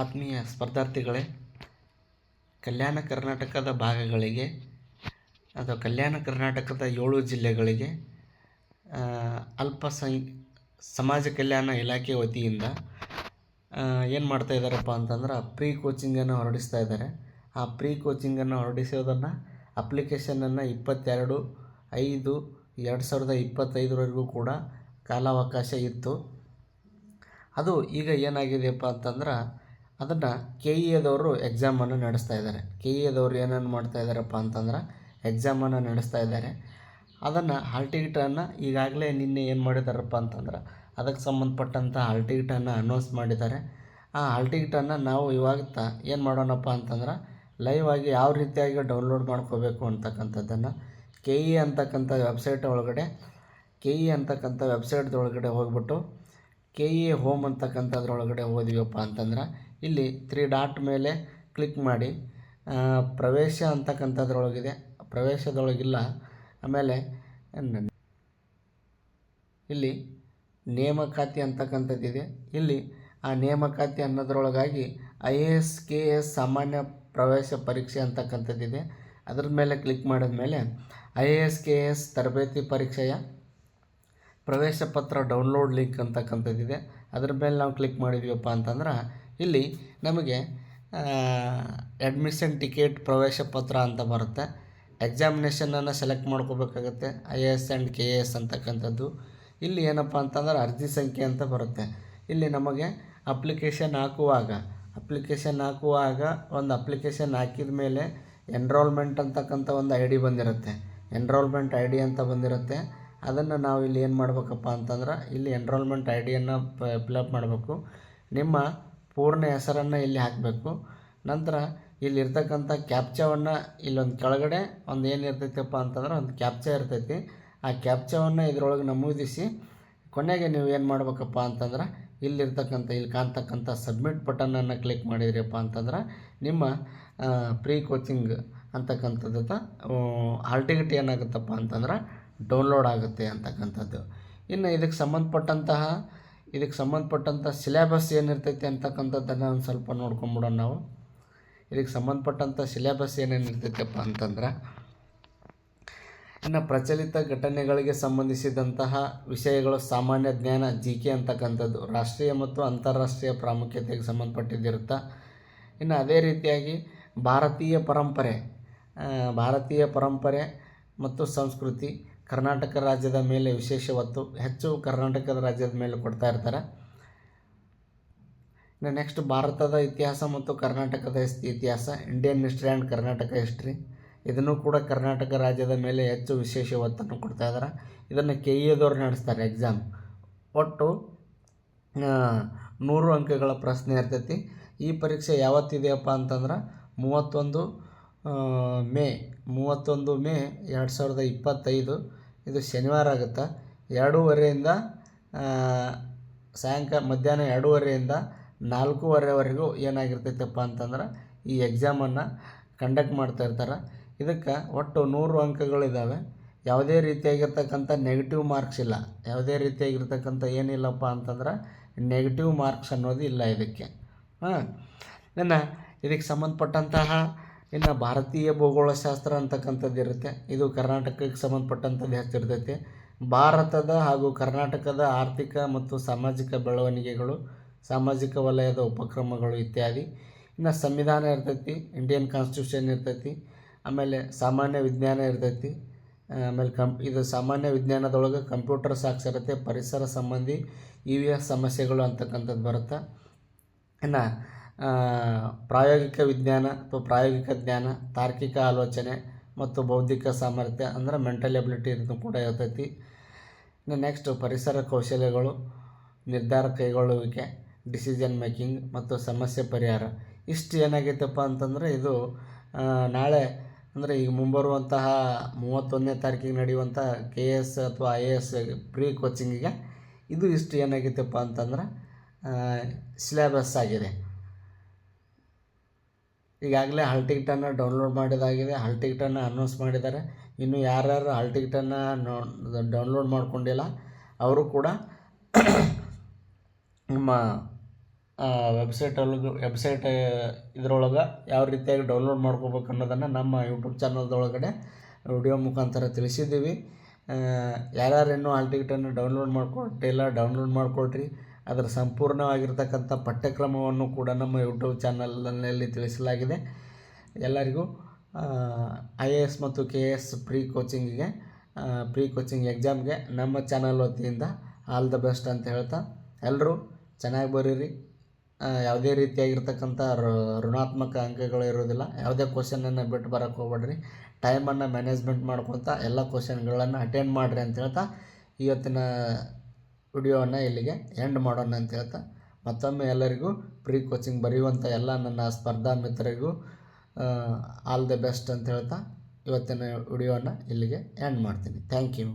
ಆತ್ಮೀಯ ಸ್ಪರ್ಧಾರ್ಥಿಗಳೇ, ಕಲ್ಯಾಣ ಕರ್ನಾಟಕದ ಭಾಗಗಳಿಗೆ ಅಥವಾ ಕಲ್ಯಾಣ ಕರ್ನಾಟಕದ ಏಳು ಜಿಲ್ಲೆಗಳಿಗೆ ಅಲ್ಪಸಂಖ್ಯ ಸಮಾಜ ಕಲ್ಯಾಣ ಇಲಾಖೆ ವತಿಯಿಂದ ಏನು ಮಾಡ್ತಾ ಇದ್ದಾರಪ್ಪ ಅಂತಂದ್ರೆ ಪ್ರೀ ಕೋಚಿಂಗನ್ನು ಹೊರಡಿಸ್ತಾ ಇದ್ದಾರೆ. ಆ ಪ್ರೀ ಕೋಚಿಂಗನ್ನು ಹೊರಡಿಸೋದನ್ನು ಅಪ್ಲಿಕೇಶನನ್ನು ಇಪ್ಪತ್ತೆರಡು, ಐದು, ಎರಡು ಸಾವಿರದ ಇಪ್ಪತ್ತೈದರವರೆಗೂ ಕೂಡ ಕಾಲಾವಕಾಶ ಇತ್ತು. ಅದು ಈಗ ಏನಾಗಿದೆಯಪ್ಪ ಅಂತಂದ್ರೆ ಅದನ್ನು ಕೆ ಇ ಎದವರು ಎಕ್ಸಾಮನ್ನು ನಡೆಸ್ತಾ ಇದ್ದಾರೆ. ಕೆ ಇ ಎದವರು ಏನೇನು ಮಾಡ್ತಾ ಇದ್ದಾರಪ್ಪ ಅಂತಂದ್ರೆ ಎಕ್ಸಾಮನ್ನು ನಡೆಸ್ತಾ ಇದ್ದಾರೆ. ಅದನ್ನು ಹಾಲ್ ಟಿಕೆಟನ್ನು ಈಗಾಗಲೇ ನಿನ್ನೆ ಏನು ಮಾಡಿದಾರಪ್ಪ ಅಂತಂದ್ರೆ ಅದಕ್ಕೆ ಸಂಬಂಧಪಟ್ಟಂಥ ಹಾಲ್ ಟಿಕೆಟನ್ನು ಅನೌನ್ಸ್ ಮಾಡಿದ್ದಾರೆ. ಆ ಹಾಲ್ ಟಿಕೆಟನ್ನು ನಾವು ಇವಾಗ ಏನು ಮಾಡೋಣಪ್ಪ ಅಂತಂದ್ರೆ ಲೈವ್ ಆಗಿ ಯಾವ ರೀತಿಯಾಗಿ ಡೌನ್ಲೋಡ್ ಮಾಡ್ಕೋಬೇಕು ಅಂತಕ್ಕಂಥದ್ದನ್ನು ಕೆ ಇ ಅಂತಕ್ಕಂಥ ವೆಬ್ಸೈಟ್ ಒಳಗಡೆ ಕೆ ಇ ಅಂತಕ್ಕಂಥ ವೆಬ್ಸೈಟ್ದೊಳಗಡೆ ಹೋಗ್ಬಿಟ್ಟು ಕೆ ಇ ಹೋಮ್ ಅಂತಕ್ಕಂಥದ್ರೊಳಗಡೆ ಹೋದ್ವಿಯಪ್ಪ ಅಂತಂದ್ರೆ ಇಲ್ಲಿ ತ್ರೀ ಡಾಟ್ ಮೇಲೆ ಕ್ಲಿಕ್ ಮಾಡಿ ಪ್ರವೇಶ ಅಂತಕ್ಕಂಥದ್ರೊಳಗಿದೆ. ಪ್ರವೇಶದೊಳಗಿಲ್ಲ, ಆಮೇಲೆ ಇಲ್ಲಿ ನೇಮಕಾತಿ ಅಂತಕ್ಕಂಥದ್ದಿದೆ. ಇಲ್ಲಿ ಆ ನೇಮಕಾತಿ ಅನ್ನೋದ್ರೊಳಗಾಗಿ I A S K S ಸಾಮಾನ್ಯ ಪ್ರವೇಶ ಪರೀಕ್ಷೆ ಅಂತಕ್ಕಂಥದ್ದಿದೆ. ಅದ್ರ ಮೇಲೆ ಕ್ಲಿಕ್ ಮಾಡಿದ ಮೇಲೆ I A S K S ತರಬೇತಿ ಪರೀಕ್ಷೆಯ ಪ್ರವೇಶ ಪತ್ರ ಡೌನ್ಲೋಡ್ ಲಿಂಕ್ ಅಂತಕ್ಕಂಥದ್ದಿದೆ. ಅದ್ರ ಮೇಲೆ ನಾವು ಕ್ಲಿಕ್ ಮಾಡಿದ್ವಿಯಪ್ಪ ಅಂತಂದ್ರೆ ಇಲ್ಲಿ ನಮಗೆ ಅಡ್ಮಿಷನ್ ಟಿಕೆಟ್ ಪ್ರವೇಶ ಪತ್ರ ಅಂತ ಬರುತ್ತೆ. ಎಕ್ಸಾಮಿನೇಷನನ್ನು ಸೆಲೆಕ್ಟ್ ಮಾಡ್ಕೋಬೇಕಾಗತ್ತೆ. I A S and K A S ಅಂತಕ್ಕಂಥದ್ದು. ಇಲ್ಲಿ ಏನಪ್ಪ ಅಂತಂದ್ರೆ ಅರ್ಜಿ ಸಂಖ್ಯೆ ಅಂತ ಬರುತ್ತೆ. ಇಲ್ಲಿ ನಮಗೆ ಅಪ್ಲಿಕೇಶನ್ ಹಾಕುವಾಗ ಅಪ್ಲಿಕೇಶನ್ ಹಾಕುವಾಗ ಒಂದು ಅಪ್ಲಿಕೇಶನ್ ಹಾಕಿದ ಮೇಲೆ ಎನ್ರೋಲ್ಮೆಂಟ್ ಅಂತಕ್ಕಂಥ ಒಂದು ಐ ಡಿ ಬಂದಿರುತ್ತೆ. ಎನ್ರೋಲ್ಮೆಂಟ್ ಐ ಡಿ ಅಂತ ಬಂದಿರುತ್ತೆ. ಅದನ್ನು ನಾವು ಇಲ್ಲಿ ಏನು ಮಾಡಬೇಕಪ್ಪ ಅಂತಂದ್ರೆ ಇಲ್ಲಿ ಎನ್ರೋಲ್ಮೆಂಟ್ ಐ ಡಿಯನ್ನು ಫಿಲಪ್ ಮಾಡಬೇಕು. ನಿಮ್ಮ ಪೂರ್ಣ ಹೆಸರನ್ನು ಇಲ್ಲಿ ಹಾಕಬೇಕು. ನಂತರ ಇಲ್ಲಿರ್ತಕ್ಕಂಥ ಕ್ಯಾಪ್ಚವನ್ನು ಇಲ್ಲೊಂದು ಕೆಳಗಡೆ ಒಂದು ಏನು ಇರ್ತೈತಪ್ಪ ಅಂತಂದ್ರೆ ಒಂದು ಕ್ಯಾಪ್ಚ ಇರ್ತೈತಿ. ಆ ಕ್ಯಾಪ್ಚವನ್ನು ಇದರೊಳಗೆ ನಮೂದಿಸಿ ಕೊನೆಗೆ ನೀವು ಏನು ಮಾಡ್ಬೇಕಪ್ಪ ಅಂತಂದ್ರೆ ಇಲ್ಲಿರ್ತಕ್ಕಂಥ, ಇಲ್ಲಿ ಕಾಣ್ತಕ್ಕಂಥ ಸಬ್ಮಿಟ್ ಬಟನನ್ನು ಕ್ಲಿಕ್ ಮಾಡಿದ್ರಪ್ಪ ಅಂತಂದ್ರೆ ನಿಮ್ಮ ಪ್ರೀ ಕೋಚಿಂಗ್ ಅಂತಕ್ಕಂಥದ್ದು ಹಾಲ್ ಟಿಕೆಟ್ ಏನಾಗುತ್ತಪ್ಪ ಅಂತಂದ್ರೆ ಡೌನ್ಲೋಡ್ ಆಗುತ್ತೆ ಅಂತಕ್ಕಂಥದ್ದು. ಇನ್ನು ಇದಕ್ಕೆ ಸಂಬಂಧಪಟ್ಟಂತಹ ಇದಕ್ಕೆ ಸಂಬಂಧಪಟ್ಟಂಥ ಸಿಲೆಬಸ್ ಏನಿರ್ತೈತೆ ಅಂತಕ್ಕಂಥದ್ದನ್ನು ಒಂದು ಸ್ವಲ್ಪ ನೋಡ್ಕೊಂಬಿಡೋಣ ನಾವು. ಇದಕ್ಕೆ ಸಂಬಂಧಪಟ್ಟಂಥ ಸಿಲೆಬಸ್ ಏನೇನು ಇರ್ತೈತಪ್ಪ ಅಂತಂದ್ರೆ, ಇನ್ನು ಪ್ರಚಲಿತ ಘಟನೆಗಳಿಗೆ ಸಂಬಂಧಿಸಿದಂತಹ ವಿಷಯಗಳು ಸಾಮಾನ್ಯ ಜ್ಞಾನ, ಜಿ ಕೆ ಅಂತಕ್ಕಂಥದ್ದು, ರಾಷ್ಟ್ರೀಯ ಮತ್ತು ಅಂತಾರಾಷ್ಟ್ರೀಯ ಪ್ರಾಮುಖ್ಯತೆಗೆ ಸಂಬಂಧಪಟ್ಟಿದ್ದಿರುತ್ತೆ ಇನ್ನು ಅದೇ ರೀತಿಯಾಗಿ ಭಾರತೀಯ ಪರಂಪರೆ ಭಾರತೀಯ ಪರಂಪರೆ ಮತ್ತು ಸಂಸ್ಕೃತಿ ಕರ್ನಾಟಕ ರಾಜ್ಯದ ಮೇಲೆ ವಿಶೇಷ ಒತ್ತು, ಹೆಚ್ಚು ಕರ್ನಾಟಕದ ರಾಜ್ಯದ ಮೇಲೆ ಕೊಡ್ತಾ ಇರ್ತಾರೆ. ಇನ್ನು ನೆಕ್ಸ್ಟ್ ಭಾರತದ ಇತಿಹಾಸ ಮತ್ತು ಕರ್ನಾಟಕದ ಇತಿಹಾಸ Indian history and Karnataka history ಇದನ್ನು ಕೂಡ ಕರ್ನಾಟಕ ರಾಜ್ಯದ ಮೇಲೆ ಹೆಚ್ಚು ವಿಶೇಷ ಒತ್ತನ್ನು ಕೊಡ್ತಾ ಇದ್ದಾರೆ ಇದನ್ನು ಕೆ ಎದವ್ರು ನಡೆಸ್ತಾರೆ ಎಕ್ಸಾಮ್ ಒಟ್ಟು ನೂರು ಅಂಕಗಳ ಪ್ರಶ್ನೆ ಇರ್ತೈತಿ. ಈ ಪರೀಕ್ಷೆ ಯಾವತ್ತಿದೆಯಪ್ಪ ಅಂತಂದ್ರೆ, ಮೂವತ್ತೊಂದು ಮೇ ಮೂವತ್ತೊಂದು ಮೇ ಎರಡು ಸಾವಿರದ ಇಪ್ಪತ್ತೈದು. ಇದು ಶನಿವಾರ ಆಗುತ್ತೆ? ಎರಡೂವರೆಯಿಂದ ಸಾಯಂಕಾಲ, ಮಧ್ಯಾಹ್ನ ಎರಡೂವರೆಯಿಂದ ನಾಲ್ಕೂವರೆವರೆಗೂ ಏನಾಗಿರ್ತೈತಪ್ಪ ಅಂತಂದ್ರೆ ಈ ಎಕ್ಸಾಮನ್ನು ಕಂಡಕ್ಟ್ ಮಾಡ್ತಾ ಇರ್ತಾರೆ. ಇದಕ್ಕೆ ಒಟ್ಟು ನೂರು ಅಂಕಗಳಿದ್ದಾವೆ ಯಾವುದೇ ರೀತಿಯಾಗಿರ್ತಕ್ಕಂಥ ನೆಗೆಟಿವ್ ಮಾರ್ಕ್ಸ್ ಇಲ್ಲ. ಯಾವುದೇ ರೀತಿಯಾಗಿರ್ತಕ್ಕಂಥ ಏನಿಲ್ಲಪ್ಪ ಅಂತಂದ್ರೆ ನೆಗೆಟಿವ್ ಮಾರ್ಕ್ಸ್ ಅನ್ನೋದು ಇಲ್ಲ ಇದಕ್ಕೆ. ಹಾಂ. ಇನ್ನು ಇದಕ್ಕೆ ಸಂಬಂಧಪಟ್ಟಂತಹ ಇನ್ನು ಭಾರತೀಯ ಭೂಗೋಳಶಾಸ್ತ್ರ ಅಂತಕ್ಕಂಥದ್ದು ಇರುತ್ತೆ. ಇದು ಕರ್ನಾಟಕಕ್ಕೆ ಸಂಬಂಧಪಟ್ಟಂಥದ್ದು ಹೆಚ್ಚಿರ್ತೈತೆ ಭಾರತದ ಹಾಗೂ ಕರ್ನಾಟಕದ ಆರ್ಥಿಕ ಮತ್ತು ಸಾಮಾಜಿಕ ಬೆಳವಣಿಗೆಗಳು, ಸಾಮಾಜಿಕ ವಲಯದ ಉಪಕ್ರಮಗಳು ಇತ್ಯಾದಿ. ಇನ್ನು ಸಂವಿಧಾನ ಇರ್ತೈತಿ ಇಂಡಿಯನ್ ಕಾನ್ಸ್ಟಿಟ್ಯೂಷನ್ ಇರ್ತೈತಿ, ಆಮೇಲೆ ಸಾಮಾನ್ಯ ವಿಜ್ಞಾನ ಇರ್ತೈತಿ. ಆಮೇಲೆ ಕಂ, ಇದು ಸಾಮಾನ್ಯ ವಿಜ್ಞಾನದೊಳಗೆ ಕಂಪ್ಯೂಟರ್ ಸಾಕ್ಷರತೆ ಪರಿಸರ ಸಂಬಂಧಿ ಇವಿಯ ಸಮಸ್ಯೆಗಳು ಅಂತಕ್ಕಂಥದ್ದು ಬರುತ್ತೆ. ಇನ್ನು ಪ್ರಾಯೋಗಿಕ ವಿಜ್ಞಾನ ಅಥವಾ ಪ್ರಾಯೋಗಿಕ ಜ್ಞಾನ, ತಾರ್ಕಿಕ ಆಲೋಚನೆ ಮತ್ತು ಬೌದ್ಧಿಕ ಸಾಮರ್ಥ್ಯ ಅಂದರೆ ಮೆಂಟಲ್ ಎಬಿಲಿಟಿ ಇರೋದು ಕೂಡ ಇರ್ತೈತಿ. ಇನ್ನು ನೆಕ್ಸ್ಟ್ ಪರಿಸರ ಕೌಶಲ್ಯಗಳು, ನಿರ್ಧಾರ ಕೈಗೊಳ್ಳುವಿಕೆ ಡಿಸಿಷನ್ ಮೇಕಿಂಗ್ ಮತ್ತು ಸಮಸ್ಯೆ ಪರಿಹಾರ. ಇಷ್ಟು ಏನಾಗೈತಪ್ಪ ಅಂತಂದರೆ ಇದು ನಾಳೆ ಅಂದರೆ ಈಗ ಮುಂಬರುವಂತಹ ಮೂವತ್ತೊಂದನೇ ತಾರೀಕಿಗೆ ನಡೆಯುವಂಥ ಕೆ ಎ ಎಸ್ ಅಥವಾ ಐ ಎ ಎಸ್ ಪ್ರೀ ಕೋಚಿಂಗಿಗೆ ಇದು ಇಷ್ಟು ಏನಾಗೈತಪ್ಪ ಅಂತಂದ್ರೆ ಸಿಲೆಬಸ್ ಆಗಿದೆ. ಈಗಾಗಲೇ ಹಾಲ್ ಟಿಕೆಟನ್ನು ಡೌನ್ಲೋಡ್ ಮಾಡಿದಾಗಿದೆ. ಹಾಲ್ ಟಿಕೆಟನ್ನು ಅನೌನ್ಸ್ ಮಾಡಿದ್ದಾರೆ. ಇನ್ನು ಯಾರ್ಯಾರು ಹಾಲ್ ಟಿಕೆಟನ್ನು ನೋ ಡೌನ್ಲೋಡ್ ಮಾಡ್ಕೊಂಡಿಲ್ಲ, ಅವರು ಕೂಡ ನಿಮ್ಮ ವೆಬ್ಸೈಟೊಳಗೆ ವೆಬ್ಸೈಟ್ ಇದರೊಳಗೆ ಯಾವ ರೀತಿಯಾಗಿ ಡೌನ್ಲೋಡ್ ಮಾಡ್ಕೋಬೇಕು ಅನ್ನೋದನ್ನು ನಮ್ಮ ಯೂಟ್ಯೂಬ್ ಚಾನಲ್ದೊಳಗಡೆ ವಿಡಿಯೋ ಮುಖಾಂತರ ತಿಳಿಸಿದ್ದೀವಿ. ಯಾರ್ಯಾರು ಇನ್ನೂ ಹಾಲ್ ಟಿಕೆಟನ್ನು ಡೌನ್ಲೋಡ್ ಮಾಡ್ಕೊಟ್ಟಿಲ್ಲ ಡೌನ್ಲೋಡ್ ಮಾಡ್ಕೊಳ್ರಿ. ಅದರ ಸಂಪೂರ್ಣವಾಗಿರ್ತಕ್ಕಂಥ ಪಠ್ಯಕ್ರಮವನ್ನು ಕೂಡ ನಮ್ಮ ಯೂಟ್ಯೂಬ್ ಚಾನಲ್ನಲ್ಲಿ ತಿಳಿಸಲಾಗಿದೆ. ಎಲ್ಲರಿಗೂ ಐ ಎ ಎಸ್ ಮತ್ತು ಕೆ ಎ ಎಸ್ ಪ್ರೀ ಕೋಚಿಂಗಿಗೆ ಪ್ರೀ ಕೋಚಿಂಗ್ ಎಕ್ಸಾಮ್ಗೆ ನಮ್ಮ ಚಾನಲ್ ವತಿಯಿಂದ ಆಲ್ ದ ಬೆಸ್ಟ್ ಅಂತ ಹೇಳ್ತಾ ಎಲ್ಲರೂ ಚೆನ್ನಾಗಿ ಬರೀರಿ. ಯಾವುದೇ ರೀತಿಯಾಗಿರ್ತಕ್ಕಂಥ ಋಣಾತ್ಮಕ ಅಂಕಗಳು ಇರೋದಿಲ್ಲ ಯಾವುದೇ ಕ್ವಶನನ್ನು ಬಿಟ್ಟು ಬರೋಕ್ಕೆ ಹೋಗ್ಬೇಡ್ರಿ. ಟೈಮನ್ನು ಮ್ಯಾನೇಜ್ಮೆಂಟ್ ಮಾಡ್ಕೊತ ಎಲ್ಲ ಕ್ವಶನ್ಗಳನ್ನು ಅಟೆಂಡ್ ಮಾಡಿರಿ ಅಂತ ಹೇಳ್ತಾ ಇವತ್ತಿನ ವಿಡಿಯೋವನ್ನು ಇಲ್ಲಿಗೆ ಎಂಡ್ ಮಾಡೋಣ ಅಂತ ಹೇಳ್ತಾ, ಮತ್ತೊಮ್ಮೆ ಎಲ್ಲರಿಗೂ ಪ್ರೀ ಕೋಚಿಂಗ್ ಬರೆಯುವಂಥ ಎಲ್ಲ ನನ್ನ ಸ್ಪರ್ಧಾ ಮಿತ್ರರಿಗೂ ಆಲ್ ದ ಬೆಸ್ಟ್ ಅಂತ ಹೇಳ್ತಾ, ಇವತ್ತಿನ ವಿಡಿಯೋನ ಇಲ್ಲಿಗೆ ಎಂಡ್ ಮಾಡ್ತೀನಿ. Thank you